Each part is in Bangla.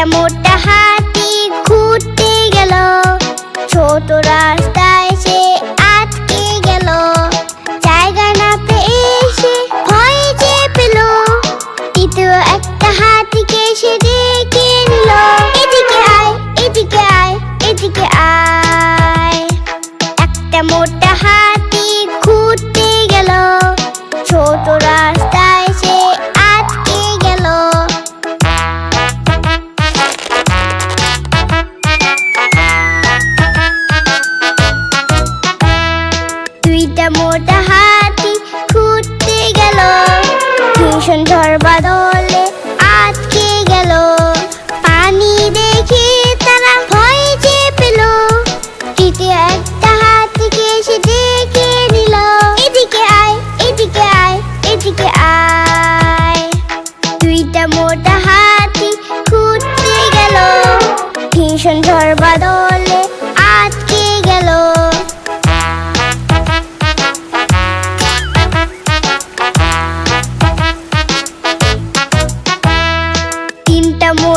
একটা মোটা হাতি ঘুরতে গেল। ছোট রাস্তায় সে আটকে গেল। জায়গা না পেয়ে সে ভয় যে পেল। তৃতীয় একটা হাতিকে সে দেখে নিল। এদিকে আয় এদিকে আয় এদিকে আয়। একটা মোটা মোটা হাতি ঘুরতে গেল। ভীষণ ঝড় বাদলে আটকে গেল। পানি দেখে তারা ভয় যে পেল তৃতীয় একটা হাতিকে এসে ডেকে নিল। এদিকে আয় এদিকে আয় এদিকে আয়। দুইটা মোটা হাতি ঘুরতে গেল। ভীষণ ঝড় বাদলে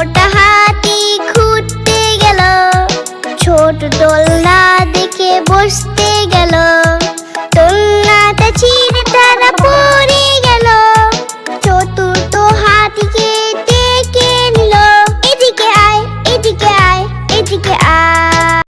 মোটা হাতি ঘুরতে গেল। ছোট দোলনা দেখে বসতে গেল। দোলনাটা ছিঁড়ে পড়ে গেল। চতুর্থ হাতিকে ডেকে নিল। এদিকে আয় এদিকে আয় এদিকে আয়।